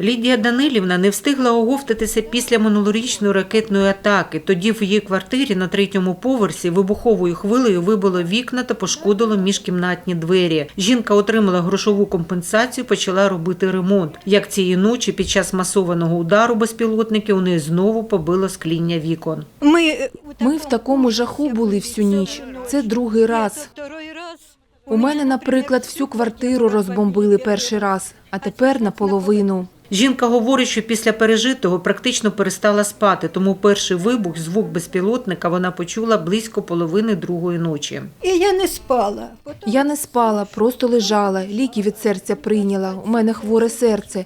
Лідія Данилівна не встигла оговтатися після минулорічної ракетної атаки. Тоді в її квартирі на третьому поверсі вибуховою хвилею вибило вікна та пошкодило міжкімнатні двері. Жінка отримала грошову компенсацію, почала робити ремонт. Як цієї ночі під час масованого удару безпілотники у неї знову побило скління вікон. Ми, Ми в такому жаху були всю ніч. Це другий раз. У мене, наприклад, всю квартиру розбомбили перший раз, а тепер наполовину. Жінка говорить, що після пережитого практично перестала спати, тому перший вибух, звук безпілотника вона почула близько половини другої ночі. І я не спала. Я не спала, просто лежала, ліки від серця прийняла. У мене хворе серце.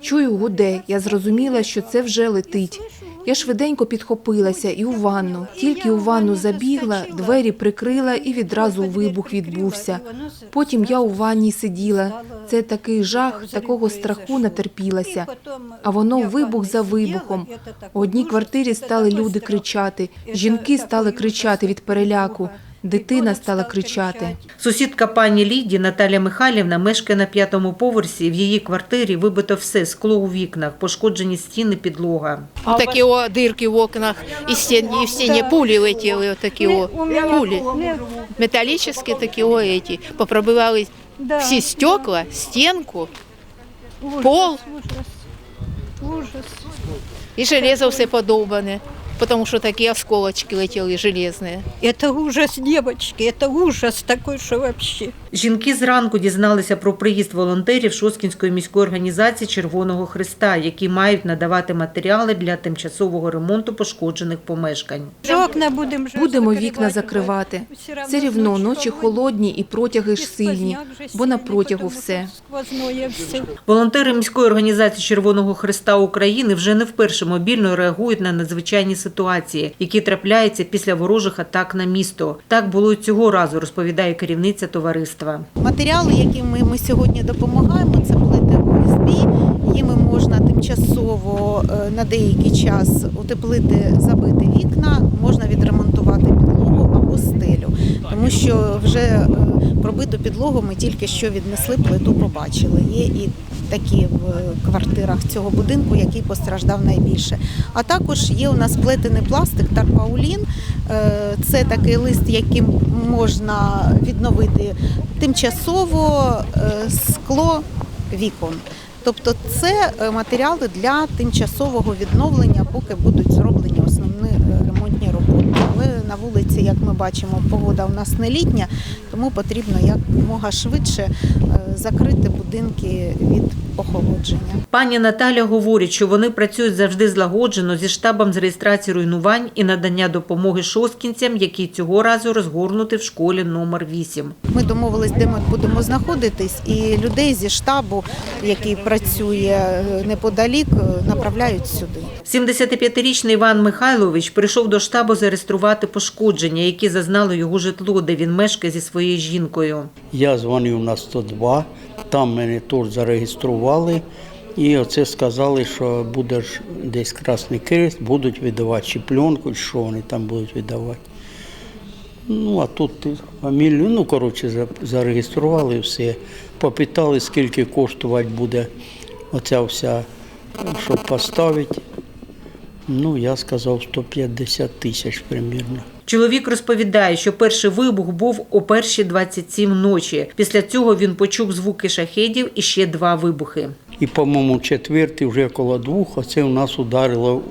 Чую гуде. Я зрозуміла, що це вже летить. Я швиденько підхопилася і у ванну. Тільки у ванну забігла, двері прикрила і відразу вибух відбувся. Потім я у ванні сиділа. Це такий жах, такого страху натерпілася. А воно вибух за вибухом. У одній квартирі стали люди кричати. Жінки стали кричати від переляку. Дитина стала кричати. Сусідка пані Ліді Наталя Михайлівна мешкає на п'ятому поверсі. В її квартирі вибито все скло у вікнах, пошкоджені стіни, підлога. Вот такие о, дырки в окнах, и, стен, и в стене пули эти вот такие о, пули. Металлические такие о, эти. Попробивали все стекла, стенку, пол Ужас. и железо все подолбане. Потому что такие осколочки летели железные. Это ужас, девочки, это ужас такой, что вообще. Жінки зранку дізналися про приїзд волонтерів Шоскінської міської організації Червоного Христа, які мають надавати матеріали для тимчасового ремонту пошкоджених помешкань. Окна будемо ж Будемо закривати. вікна закривати. Все равно Все рівно ночі ночі холодні. холодні і протяги ж І сильні, сквозняк же бо на сильний, протягу тому все. що Сквозное все. Волонтери міської організації Червоного Христа України вже не вперше мобільно реагують на надзвичайні ситуації, які трапляються після ворожих атак на місто. Так було і цього разу, розповідає керівниця товариства. Матеріали, якими ми сьогодні допомагаємо, це плити ОСБ. Їми можна тимчасово е, на деякий час утеплити, забити вікна, можна відремонтувати підлогу або стелю. Тому що вже е, пробиту підлогу ми тільки що віднесли, плиту побачили. Є і такі в квартирах цього будинку, який постраждав найбільше. А також є у нас плетений пластик тарпаулін. Е, Це такий лист, яким можна відновити тимчасово е, скло вікон. Тобто це е, матеріали для тимчасового відновлення, поки будуть зроблені основні е, ремонтні роботи. Але на вулиці, як ми бачимо, погода у нас не літня, тому потрібно якомога швидше е, закрити будинки від охолодження. Пані Наталя говорить, що вони працюють завжди злагоджено зі штабом з реєстрації руйнувань і надання допомоги шосткінцям, які цього разу розгорнути в школі номер 8. Ми домовились, де ми будемо знаходитись, і людей зі штабу, який працює е, неподалік, е, направляють сюди. 75-річний Іван Михайлович прийшов до штабу зареєструвати пошкодження, які зазнало його житло, де він мешкає зі своєю жінкою. Я дзвонив на 102, там мене теж зареєстрували. І оце сказали, що буде ж десь Красний Крест, будуть видавати чи пленку, чи що вони там будуть видавати. Ну, а тут фамілію, ну, коротше, зареєстрували все. Попитали, скільки коштувати буде оця вся, щоб поставити. Ну, я сказав 150 тисяч примірно. Чоловік розповідає, що перший вибух був о перші 27 ночі. Після цього він почув звуки шахедів і ще два вибухи. І, по-моєму, четвертий вже коло двох, а це у нас ударило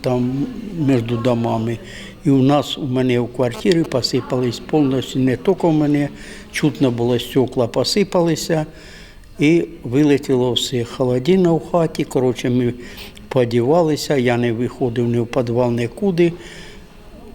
там між домами. І у нас у мене в квартирі посипались повністю, не тільки в мене, чутно було стекла посипалися і вилетіло все. Холодина в хаті. Коротше, ми подівалися, я не виходив ні в підвал, нікуди.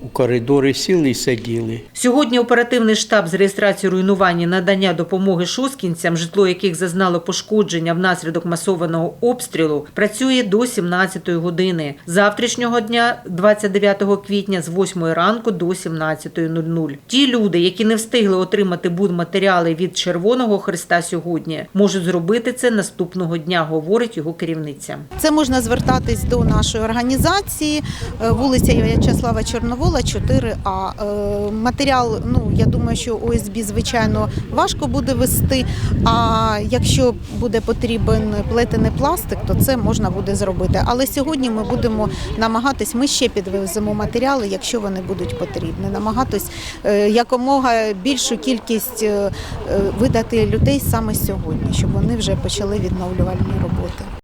У коридорі сіли і сиділи. Сьогодні оперативний штаб з реєстрації руйнувань і надання допомоги шосткінцям, житло яких зазнало пошкодження внаслідок масованого обстрілу, працює до 17 години. Завтрашнього дня, 29 квітня, з 8 ранку до 17.00. Ті люди, які не встигли отримати будматеріали від Червоного Христа сьогодні, можуть зробити це наступного дня, говорить його керівниця. Це можна звертатись до нашої організації, е, вулиця В'ячеслава Чорновола, школа 4А. Е, Матеріал, ну я думаю, що ОСБ, звичайно, важко буде вести. А якщо буде потрібен плетений пластик, то це можна буде зробити. Але сьогодні ми будемо намагатись, ми ще підвеземо матеріали, якщо вони будуть потрібні. Намагатись е, якомога більшу кількість е, видати людей саме сьогодні, щоб вони вже почали відновлювальні роботи.